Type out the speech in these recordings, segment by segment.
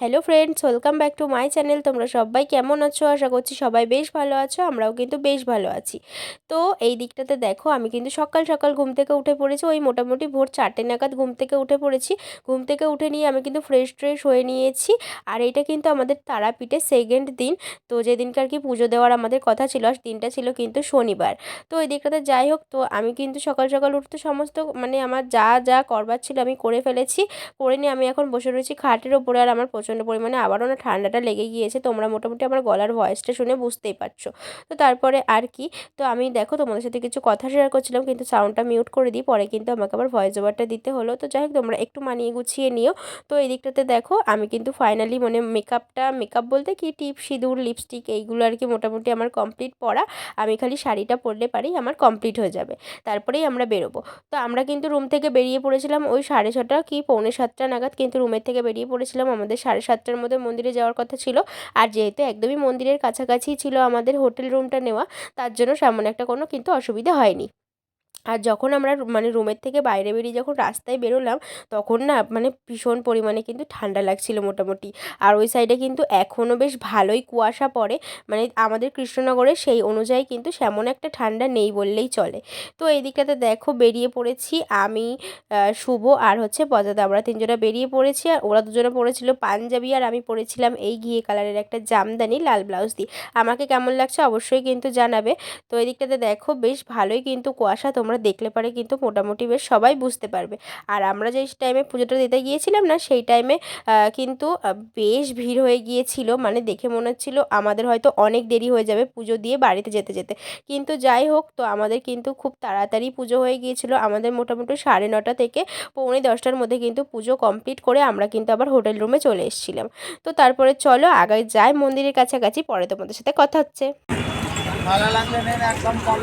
Hello friends welcome back to my channel তোমরা সবাই কেমন আছো? আশা করছি সবাই বেশ ভালো আছো, আমরাও কিন্তু বেশ ভালো আছি। তো এই দিকটাতে দেখো, আমি কিন্তু সকাল সকাল ঘুম থেকে উঠে পড়েছি, ওই মোটামুটি ভোর চারটে নাগাদ ঘুম থেকে উঠে পড়েছি। ঘুম থেকে উঠে নিয়ে আমি কিন্তু ফ্রেশ ট্রেশ হয়ে নিয়েছি, আর এটা কিন্তু আমাদের তারাপীঠের সেকেন্ড দিন। তো যেদিনকার কি পুজো দেওয়ার আমাদের কথা ছিল আর দিনটা ছিল কিন্তু শনিবার। তো এই দিকটাতে যাই হোক, তো আমি কিন্তু সকাল সকাল উঠতে সমস্ত মানে আমার যা যা করবার ছিল আমি করে ফেলেছি। করে নিয়ে আমি এখন বসে রয়েছি খাটের ওপরে, আর আমার প্রচণ্ড পরিমাণে আবারও না ঠান্ডাটা লেগে গিয়েছে। তোমরা মোটামুটি আমার গলার ভয়েসটা শুনে বুঝতেই পারছ। তো তারপরে আর কি, তো আমি দেখো তোমাদের সাথে কিছু কথা শেয়ার করছিলাম, কিন্তু সাউন্ডটা মিউট করে দিই, পরে কিন্তু আমাকে আবার ভয়েস ওভারটা দিতে হলো। তো যাই হোক, তোমরা একটু মানিয়ে গুছিয়ে নিও। তো এই দিকটাতে দেখো, আমি কিন্তু ফাইনালি মানে মেকআপটা মেকআপ বলতে কি টিপ সিঁদুর লিপস্টিক এইগুলো আর কি মোটামুটি আমার কমপ্লিট পরা। আমি খালি শাড়িটা পরলে পারি আমার কমপ্লিট হয়ে যাবে। তারপরেই আমরা বেরোবো। তো আমরা কিন্তু রুম থেকে বেরিয়ে পড়েছিলাম, ওই সাড়ে ছটা কি, পৌনে সাতটা নাগাদ কিন্তু রুমের থেকে বেরিয়ে পড়েছিলাম আমাদের সাড়ে সাতটার মধ্যে মন্দিরে যাওয়ার কথা ছিল। আর যেহেতু একদমই মন্দিরের কাছাকাছি ছিল আমাদের হোটেল রুমটা নেওয়া, তার জন্য সেমন একটা কোনো কিন্তু অসুবিধা হয়নি। আর যখন আমরা মানে রুমের থেকে বাইরে বেরিয়ে যখন রাস্তায় বেরোলাম, তখন না মানে ভীষণ পরিমাণে কিন্তু ঠান্ডা লাগছিল মোটামুটি। আর ওই সাইডে কিন্তু এখনও বেশ ভালোই কুয়াশা পড়ে। মানে আমাদের কৃষ্ণনগরে সেই অনুযায়ী কিন্তু সেমন একটা ঠান্ডা নেই বললেই চলে। তো এই দিকটাতে দেখো বেরিয়ে পড়েছি আমি শুভ আর হচ্ছে পজাদা আমরা তিনজনে বেরিয়ে পড়েছি আর ওরা দুজনে পড়েছিল পাঞ্জাবি আর আমি পরেছিলাম এই ঘিয়ে কালারের একটা জামদানি লাল ব্লাউজ দিয়ে। আমাকে কেমন লাগছে অবশ্যই কিন্তু জানাবে। তো এই দিকটাতে দেখো বেশ ভালোই কিন্তু কুয়াশা তোমরা দেখলে পারে কিন্তু মোটামুটি বেশ সবাই বুঝতে পারবে। আর আমরা যেই টাইমে পুজোটা দিতে গিয়েছিলাম না, সেই টাইমে কিন্তু বেশ ভিড় হয়ে গিয়েছিল। মানে দেখে মনে হচ্ছিল আমাদের হয়তো অনেক দেরি হয়ে যাবে পুজো দিয়ে বাড়িতে যেতে যেতে। কিন্তু যাই হোক, তো আমাদের কিন্তু খুব তাড়াতাড়ি পুজো হয়ে গিয়েছিল। আমাদের মোটামুটি সাড়ে নটা থেকে পৌনে দশটার মধ্যে কিন্তু পুজো কমপ্লিট করে আমরা কিন্তু আবার হোটেল রুমে চলে এসেছিলাম। তো তারপরে চলো, আগে যাই মন্দিরের কাছাকাছি, পরে তোমাদের সাথে কথা হচ্ছে। ভালো লাগলে একদম কম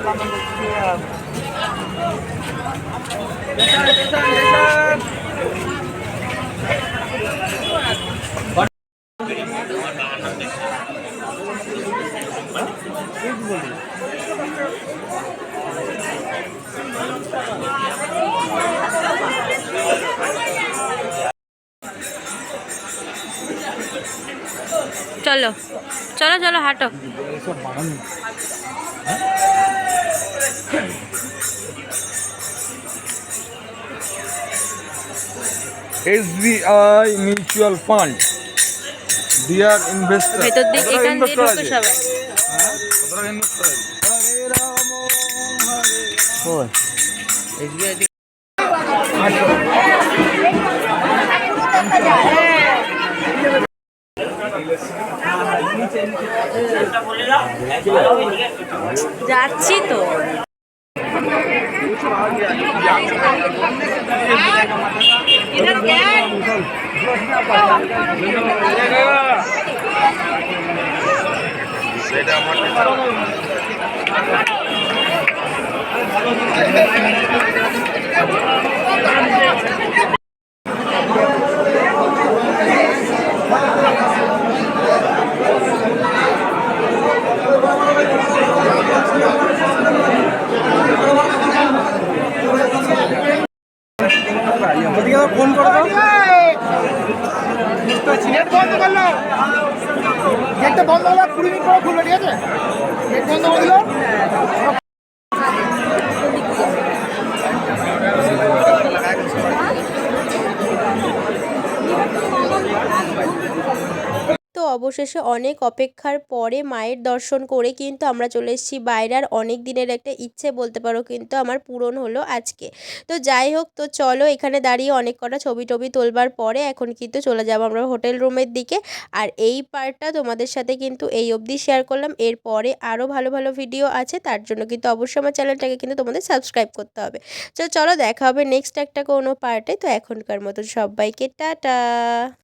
চলো চলো চলো হাঁটো SBI mutual fund dear investor ভেতর দিক এখান দিয়ে ঢুকো সবাই। যাচ্ছি তো। इधर क्या সেটা আমার গেটটা বন্ধ হলো কুড়ি মিনিট পরে খুলবে ঠিক আছে? গেট বন্ধ করে দিল অবশেষে অনেক অপেক্ষার পরে মায়ের দর্শন করে কিন্তু আমরা চলে এসেছি বাইরে আর অনেক দিনের একটা ইচ্ছে বলতে পারো কিন্তু আমার পূরণ হলো আজকে। তো যাই হোক, তো চলো এখানে দাঁড়িয়ে অনেক কটা ছবি টবি তোলবার পরে এখন কিন্তু চলে যাব আমরা হোটেল রুমের দিকে। আর এই পার্টটা তোমাদের সাথে কিন্তু এই অবধি শেয়ার করলাম। এরপরে আরও ভালো ভালো ভিডিও আছে, তার জন্য কিন্তু অবশ্যই আমার চ্যানেলটাকে কিন্তু তোমাদের সাবস্ক্রাইব করতে হবে। তো চলো দেখা হবে নেক্সট একটা কোনো পার্টে। তো এখনকার মতন সবাইকে টাটা!